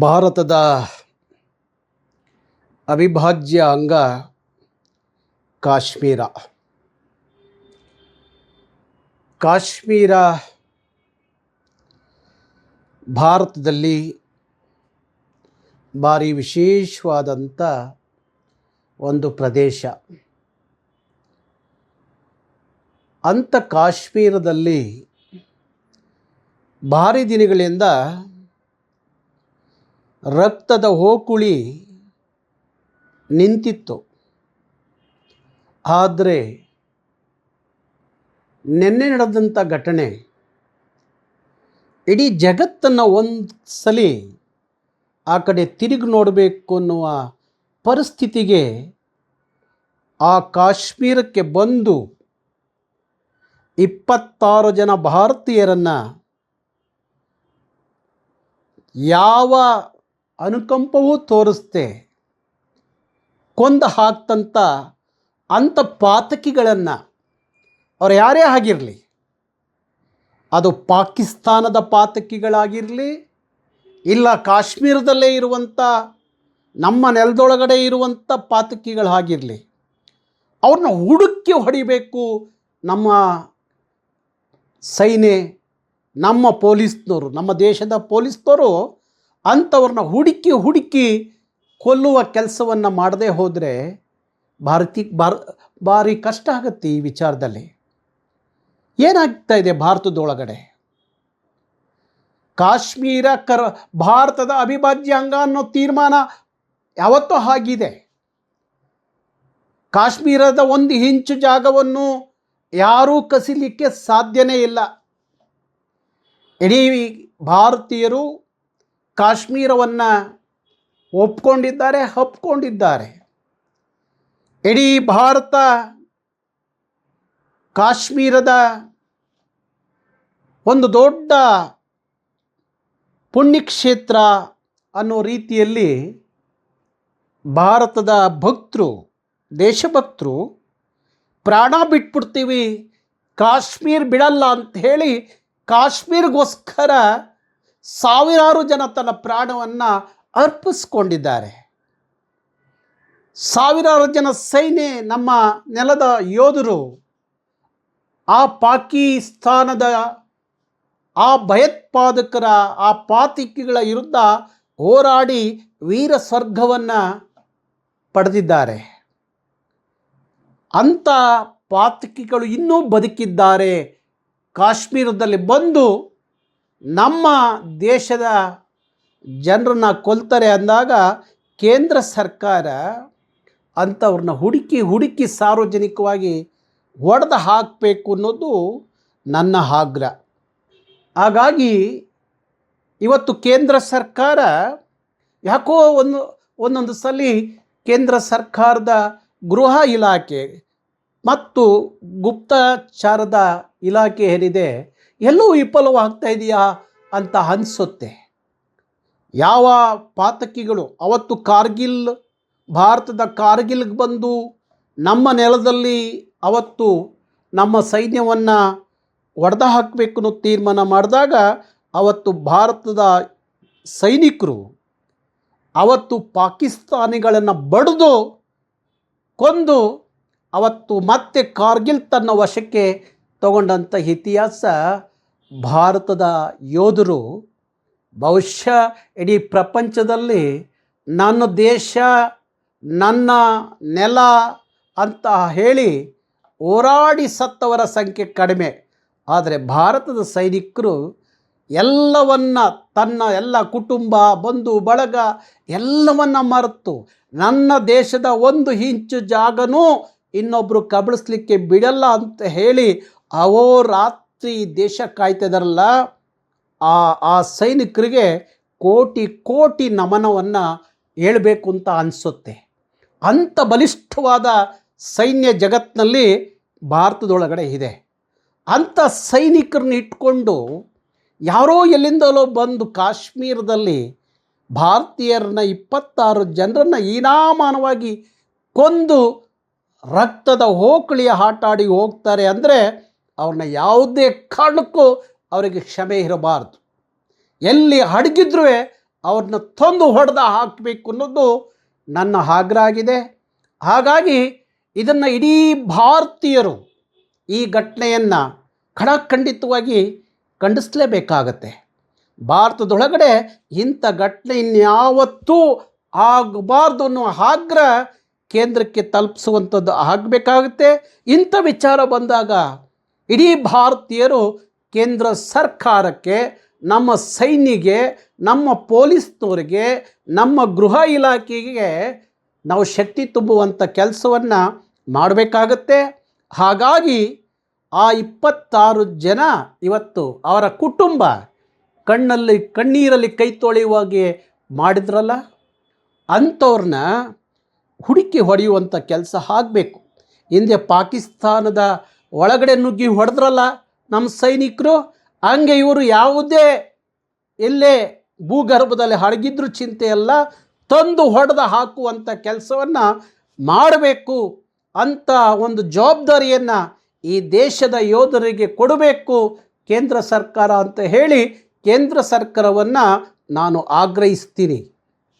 ಭಾರತದ ಅವಿಭಾಜ್ಯ ಅಂಗ ಕಾಶ್ಮೀರ. ಕಾಶ್ಮೀರ ಭಾರತದಲ್ಲಿ ಭಾರಿ ವಿಶೇಷವಾದಂಥ ಒಂದು ಪ್ರದೇಶ. ಅಂಥ ಕಾಶ್ಮೀರದಲ್ಲಿ ಭಾರಿ ದಿನಗಳಿಂದ ರಕ್ತದ ಹೋಕುಳಿ ನಿಂತಿತ್ತು. ಆದರೆ ನಿನ್ನೆ ನಡೆದಂಥ ಘಟನೆ ಇಡೀ ಜಗತ್ತನ್ನು ಒಂದು ಸಲ ಆ ಕಡೆ ತಿರುಗಿ ನೋಡಬೇಕು ಅನ್ನುವ ಪರಿಸ್ಥಿತಿಗೆ ಆ ಕಾಶ್ಮೀರಕ್ಕೆ ಬಂದು ಇಪ್ಪತ್ತಾರು ಜನ ಭಾರತೀಯರನ್ನು ಯಾವ ಅನುಕಂಪವೂ ತೋರಿಸ್ದೆ ಕೊಂದು ಹಾಕ್ತಂಥ ಅಂಥ ಪಾತಕಿಗಳನ್ನು ಅವ್ರು ಯಾರೇ ಆಗಿರಲಿ, ಅದು ಪಾಕಿಸ್ತಾನದ ಪಾತಕಿಗಳಾಗಿರಲಿ, ಇಲ್ಲ ಕಾಶ್ಮೀರದಲ್ಲೇ ಇರುವಂಥ, ನಮ್ಮ ನೆಲದೊಳಗಡೆ ಇರುವಂಥ ಪಾತಕಿಗಳಾಗಿರಲಿ, ಅವ್ರನ್ನ ಹುಡುಕಿ ಹೊಡಿಬೇಕು ನಮ್ಮ ಸೈನ್ಯ, ನಮ್ಮ ಪೊಲೀಸ್ನವರು ನಮ್ಮ ದೇಶದ ಪೊಲೀಸ್ನವರು ಅಂಥವ್ರನ್ನ ಹುಡುಕಿ ಹುಡುಕಿ ಕೊಲ್ಲುವ ಕೆಲಸವನ್ನು ಮಾಡದೇ ಹೋದರೆ ಭಾರತಿ ಬಾರ್ ಭಾರಿ ಕಷ್ಟ ಆಗುತ್ತೆ ಈ ವಿಚಾರದಲ್ಲಿ. ಏನಾಗ್ತಾ ಇದೆ ಭಾರತದೊಳಗಡೆ? ಕಾಶ್ಮೀರ ಕರ ಭಾರತದ ಅವಿಭಾಜ್ಯ ಅಂಗ ಅನ್ನೋ ತೀರ್ಮಾನ ಯಾವತ್ತೋ ಆಗಿದೆ. ಕಾಶ್ಮೀರದ ಒಂದು ಇಂಚು ಜಾಗವನ್ನು ಯಾರೂ ಕಸಿಲಿಕ್ಕೆ ಸಾಧ್ಯನೇ ಇಲ್ಲ. ಇಡೀ ಭಾರತೀಯರು ಕಾಶ್ಮೀರವನ್ನು ಒಪ್ಕೊಂಡಿದ್ದಾರೆ, ಹಪ್ಕೊಂಡಿದ್ದಾರೆ. ಇಡೀ ಭಾರತ ಕಾಶ್ಮೀರದ ಒಂದು ದೊಡ್ಡ ಪುಣ್ಯಕ್ಷೇತ್ರ ಅನ್ನೋ ರೀತಿಯಲ್ಲಿ ಭಾರತದ ಭಕ್ತರು, ದೇಶಭಕ್ತರು ಪ್ರಾಣ ಬಿಟ್ಬಿಡ್ತೀವಿ, ಕಾಶ್ಮೀರ್ ಬಿಡಲ್ಲ ಅಂತ ಹೇಳಿ ಕಾಶ್ಮೀರ್ಗೋಸ್ಕರ ಸಾವಿರಾರು ಜನ ತನ್ನ ಪ್ರಾಣವನ್ನು ಅರ್ಪಿಸ್ಕೊಂಡಿದ್ದಾರೆ. ಸಾವಿರಾರು ಜನ ಸೈನ್ಯ ನಮ್ಮ ನೆಲದ ಯೋಧರು ಆ ಪಾಕಿಸ್ತಾನದ ಆ ಭಯೋತ್ಪಾದಕರ ಆ ಪಾತಿಕಿಗಳ ವಿರುದ್ಧ ಹೋರಾಡಿ ವೀರ ಸ್ವರ್ಗವನ್ನು ಪಡೆದಿದ್ದಾರೆ. ಅಂಥ ಪಾತಕಿಗಳು ಇನ್ನೂ ಬದುಕಿದ್ದಾರೆ. ಕಾಶ್ಮೀರದಲ್ಲಿ ಬಂದು ನಮ್ಮ ದೇಶದ ಜನರನ್ನ ಕೊಲ್ತಾರೆ ಅಂದಾಗ ಕೇಂದ್ರ ಸರ್ಕಾರ ಅಂಥವ್ರನ್ನ ಹುಡುಕಿ ಹುಡುಕಿ ಸಾರ್ವಜನಿಕವಾಗಿ ಹೊಡೆದು ಹಾಕಬೇಕು ಅನ್ನೋದು ನನ್ನ ಆಗ್ರಹ ಹಾಗಾಗಿ ಇವತ್ತು ಕೇಂದ್ರ ಸರ್ಕಾರ ಯಾಕೋ ಒಂದು ಒಂದೊಂದು ಸಲ ಕೇಂದ್ರ ಸರ್ಕಾರದ ಗೃಹ ಇಲಾಖೆ ಮತ್ತು ಗುಪ್ತಚಾರದ ಇಲಾಖೆ ಏನಿದೆ ಎಲ್ಲೂ ವಿಫಲವಾಗ್ತಾ ಇದೆಯಾ ಅಂತ ಅನಿಸುತ್ತೆ. ಯಾವ ಪಾತಕಿಗಳು ಅವತ್ತು ಕಾರ್ಗಿಲ್, ಭಾರತದ ಕಾರ್ಗಿಲ್ಗೆ ಬಂದು ನಮ್ಮ ನೆಲದಲ್ಲಿ ಅವತ್ತು ನಮ್ಮ ಸೈನ್ಯವನ್ನು ಒಡೆದು ಹಾಕಬೇಕು ಅನ್ನೋ ತೀರ್ಮಾನ ಮಾಡಿದಾಗ ಅವತ್ತು ಭಾರತದ ಸೈನಿಕರು ಅವತ್ತು ಪಾಕಿಸ್ತಾನಿಗಳನ್ನು ಬಡಿದು ಕೊಂದು ಅವತ್ತು ಮತ್ತೆ ಕಾರ್ಗಿಲ್ ತನ್ನ ವಶಕ್ಕೆ ತಗೊಂಡಂಥ ಇತಿಹಾಸ ಭಾರತದ ಯೋಧರು ಬಹುಶಃ ಇಡೀ ಪ್ರಪಂಚದಲ್ಲಿ ನನ್ನ ದೇಶ, ನನ್ನ ನೆಲ ಅಂತ ಹೇಳಿ ಹೋರಾಡಿ ಸತ್ತವರ ಸಂಖ್ಯೆ ಕಡಿಮೆ. ಆದರೆ ಭಾರತದ ಸೈನಿಕರು ಎಲ್ಲವನ್ನ ತನ್ನ ಎಲ್ಲ ಕುಟುಂಬ, ಬಂಧು, ಬಳಗ ಎಲ್ಲವನ್ನ ಮರೆತು ನನ್ನ ದೇಶದ ಒಂದು ಇಂಚು ಜಾಗನೂ ಇನ್ನೊಬ್ಬರು ಕಬಳಿಸ್ಲಿಕ್ಕೆ ಬಿಡಲ್ಲ ಅಂತ ಹೇಳಿ ಅವೋ ರಾತ್ರಿ ದೇಶ ಕಾಯ್ತಿದಾರಲ್ಲ ಆ ಆ ಸೈನಿಕರಿಗೆ ಕೋಟಿ ಕೋಟಿ ನಮನವನ್ನು ಹೇಳಬೇಕು ಅಂತ ಅನಿಸುತ್ತೆ. ಅಂಥ ಬಲಿಷ್ಠವಾದ ಸೈನ್ಯ ಜಗತ್ತಿನಲ್ಲಿ ಭಾರತದೊಳಗಡೆ ಇದೆ. ಅಂಥ ಸೈನಿಕರನ್ನ ಇಟ್ಕೊಂಡು ಯಾರೋ ಎಲ್ಲಿಂದಲೋ ಬಂದು ಕಾಶ್ಮೀರದಲ್ಲಿ ಭಾರತೀಯರನ್ನ ಇಪ್ಪತ್ತಾರು ಜನರನ್ನು ಹೀನಾಮಾನವಾಗಿ ಕೊಂದು ರಕ್ತದ ಹೋಕಳಿಯ ಆಟಾಡಿ ಹೋಗ್ತಾರೆ ಅಂದರೆ ಅವ್ರನ್ನ ಯಾವುದೇ ಕಾರಣಕ್ಕೂ ಅವರಿಗೆ ಕ್ಷಮೆ ಇರಬಾರ್ದು. ಎಲ್ಲಿ ಹಡಗಿದ್ರೂ ಅವ್ರನ್ನ ತಂದು ಹೊಡೆದ ಹಾಕಬೇಕು ಅನ್ನೋದು ನನ್ನ ಆಗ್ರಹ ಹಾಗಾಗಿ ಇದನ್ನು ಇಡೀ ಭಾರತೀಯರು ಈ ಘಟನೆಯನ್ನು ಖಡಾಖಂಡಿತವಾಗಿ ಖಂಡಿಸಲೇಬೇಕಾಗತ್ತೆ. ಭಾರತದೊಳಗಡೆ ಇಂಥ ಘಟನೆ ಇನ್ಯಾವತ್ತೂ ಆಗಬಾರ್ದು ಅನ್ನೋ ಆಗ್ರಹ ಕೇಂದ್ರಕ್ಕೆ ತಲುಪಿಸುವಂಥದ್ದು ಆಗಬೇಕಾಗುತ್ತೆ. ಇಂಥ ವಿಚಾರ ಬಂದಾಗ ಇಡೀ ಭಾರತೀಯರು ಕೇಂದ್ರ ಸರ್ಕಾರಕ್ಕೆ, ನಮ್ಮ ಸೈನಿಗೆ, ನಮ್ಮ ಪೊಲೀಸ್ನವರಿಗೆ, ನಮ್ಮ ಗೃಹ ಇಲಾಖೆಗೆ ನಾವು ಶಕ್ತಿ ತುಂಬುವಂಥ ಕೆಲಸವನ್ನು ಮಾಡಬೇಕಾಗತ್ತೆ. ಹಾಗಾಗಿ ಆ ಇಪ್ಪತ್ತಾರು ಜನ ಇವತ್ತು ಅವರ ಕುಟುಂಬ ಕಣ್ಣಲ್ಲಿ, ಕಣ್ಣೀರಲ್ಲಿ ಕೈ ತೊಳೆಯುವಾಗೆ ಮಾಡಿದ್ರಲ್ಲ? ಅಂಥವ್ರನ್ನ ಹುಡುಕಿ ಹೊಡೆಯುವಂಥ ಕೆಲಸ ಆಗಬೇಕು. ಹಿಂದೆ ಪಾಕಿಸ್ತಾನದ ಒಳಗಡೆ ನುಗ್ಗಿ ಹೊಡೆದ್ರಲ್ಲ ನಮ್ಮ ಸೈನಿಕರು, ಹಂಗೆ ಇವರು ಯಾವುದೇ ಎಲ್ಲೇ ಭೂಗರ್ಭದಲ್ಲಿ ಹಡಗಿದ್ರು ಚಿಂತೆ ಅಲ್ಲ, ತಂದು ಹೊಡೆದ ಹಾಕುವಂಥ ಕೆಲಸವನ್ನು ಮಾಡಬೇಕು ಅಂತ ಒಂದು ಜವಾಬ್ದಾರಿಯನ್ನು ಈ ದೇಶದ ಯೋಧರಿಗೆ ಕೊಡಬೇಕು ಕೇಂದ್ರ ಸರ್ಕಾರ ಅಂತ ಹೇಳಿ ಕೇಂದ್ರ ಸರ್ಕಾರವನ್ನು ನಾನು ಆಗ್ರಹಿಸ್ತೀನಿ.